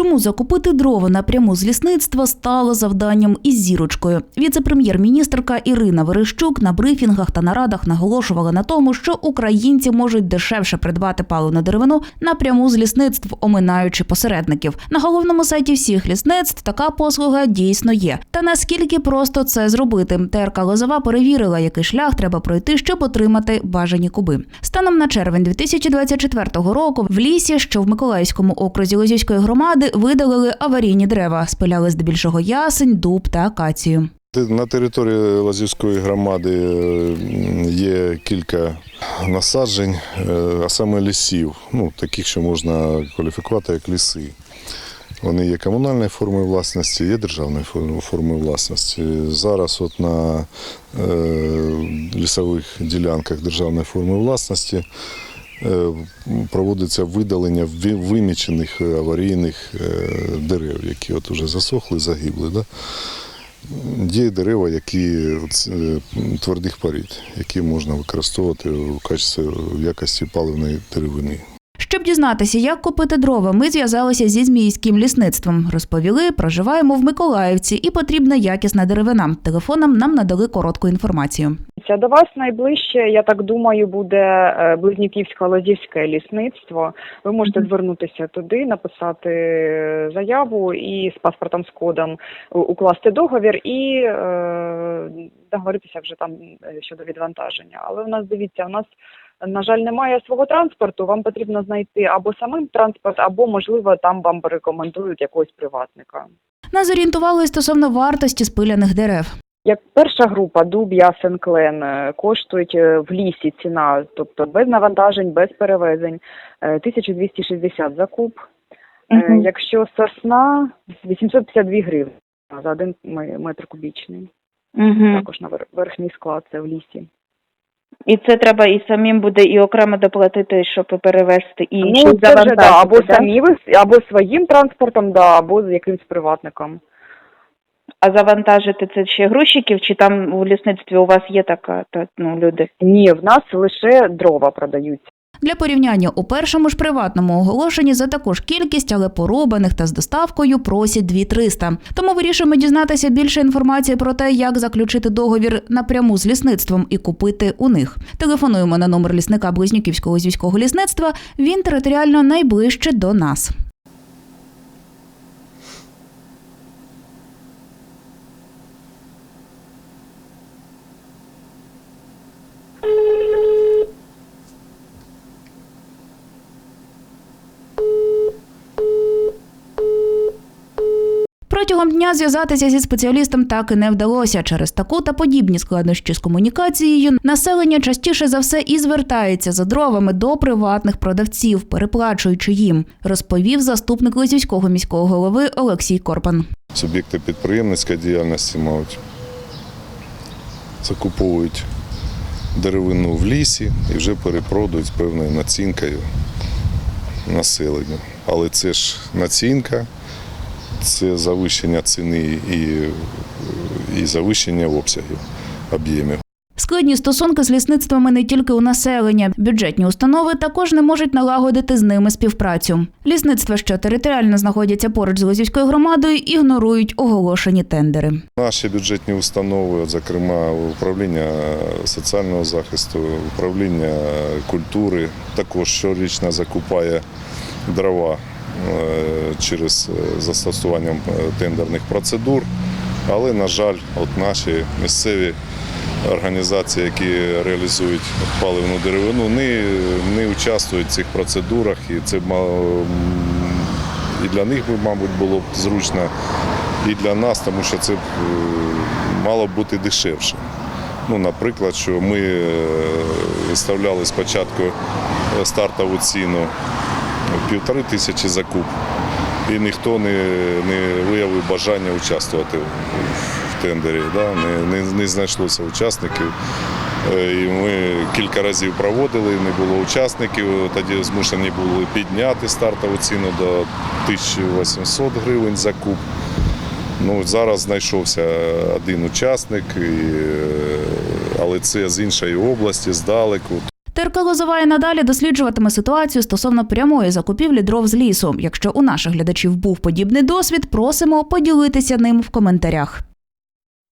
Чому закупити дрова напряму з лісництва стало завданням із зірочкою? Віце-прем'єр-міністрка Ірина Верещук на брифінгах та нарадах наголошувала на тому, що українці можуть дешевше придбати паливну деревину напряму з лісництв, оминаючи посередників. На головному сайті всіх лісництв така послуга дійсно є. Та наскільки просто це зробити? ТРК Лозова перевірила, який шлях треба пройти, щоб отримати бажані куби. Станом на червень 2024 року в лісі, що в Миколаївському окрузі Лозівської громади, видалили аварійні дерева, спиляли здебільшого ясень, дуб та акацію. На території Лазівської громади е, є кілька насаджень, е, а саме лісів, ну, таких, що можна кваліфікувати як ліси. Вони є комунальної форми власності, є державної форми- власності. Зараз от на е, лісових ділянках державної форми власності проводиться видалення вимічених е, аварійних е, дерев, які от уже засохли, загибли. Да? Є дерева, які е, твердих порід, які можна використовувати в якості паливної деревини. Щоб дізнатися, як купити дрова, ми зв'язалися зі зміївським лісництвом. Розповіли, проживаємо в Миколаївці і потрібна якісна деревина. Телефоном нам надали коротку інформацію. Це до вас найближче, я так думаю, буде е, Близнюківсько-Лозівське лісництво. Ви можете звернутися туди, написати е, заяву і з паспортом з кодом укласти договір і е, договоритися вже там е, щодо відвантаження. Але у нас дивіться, у нас на жаль немає свого транспорту. Вам потрібно знайти або самим транспорт, або можливо там вам порекомендують якогось приватника. Нас орієнтували стосовно вартості спиляних дерев. Як перша група дуб, ясен, клен е, коштують е, в лісі ціна, тобто без навантажень, без перевезень, е, 1260 за куб. Е, Якщо сосна 852 гривні за один метр кубічний. Угу. Також на верхній склад це в лісі. І це треба і самим буде і окремо доплатити, щоб перевезти, і ну ще й це вже завантажити, да, або да? самі ви або своїм транспортом, да, або з якимсь приватником. А завантажити це ще грузчиків, чи там у лісництві у вас є така, та, ну, люди? Ні, в нас лише дрова продаються. Для порівняння у першому ж приватному оголошенні за таку ж кількість, але порубаних та з доставкою просять 2300. Тому вирішимо дізнатися більше інформації про те, як заключити договір напряму з лісництвом і купити у них. Телефонуємо на номер лісника Близнюківського зв'язкового лісництва. Він територіально найближче до нас. Протягом дня зв'язатися зі спеціалістом так і не вдалося. Через таку та подібні складнощі з комунікацією населення частіше за все і звертається за дровами до приватних продавців, переплачуючи їм, розповів заступник Лисівського міського голови Олексій Корпан. Суб'єкти підприємницької діяльності, мабуть, закуповують деревину в лісі і вже перепродають з певною націнкою населенню. Але це ж націнка, це завищення ціни і, і завищення обсягів, об'ємів. Складні стосунки з лісництвами не тільки у населення. Бюджетні установи також не можуть налагодити з ними співпрацю. Лісництва, що територіально знаходяться поруч з Лозівською громадою, ігнорують оголошені тендери. Наші бюджетні установи, зокрема управління соціального захисту, управління культури, також щорічно закупає дрова через е, застосуванням е, тендерних процедур. Але, на жаль, от наші місцеві організації, які реалізують паливну деревину, не, не участвують в цих процедурах, і це і для них, мабуть, було б зручно, і для нас, тому що це е, мало б бути дешевше. Ну, наприклад, що ми е, виставляли спочатку е, стартову ціну півтори тисячі за куб, і ніхто не, не виявив бажання участвувати в, тендері. Да? Не, не, не знайшлося учасників. Е, І ми кілька разів проводили, не було учасників. Тоді змушені були підняти стартову ціну до 1800 гривень за куб. Ну, зараз знайшовся один учасник, е, але це з іншої області, здалеку. ТРК Лозова надалі досліджуватиме ситуацію стосовно прямої закупівлі дров з лісу. Якщо у наших глядачів був подібний досвід, просимо поділитися ним в коментарях.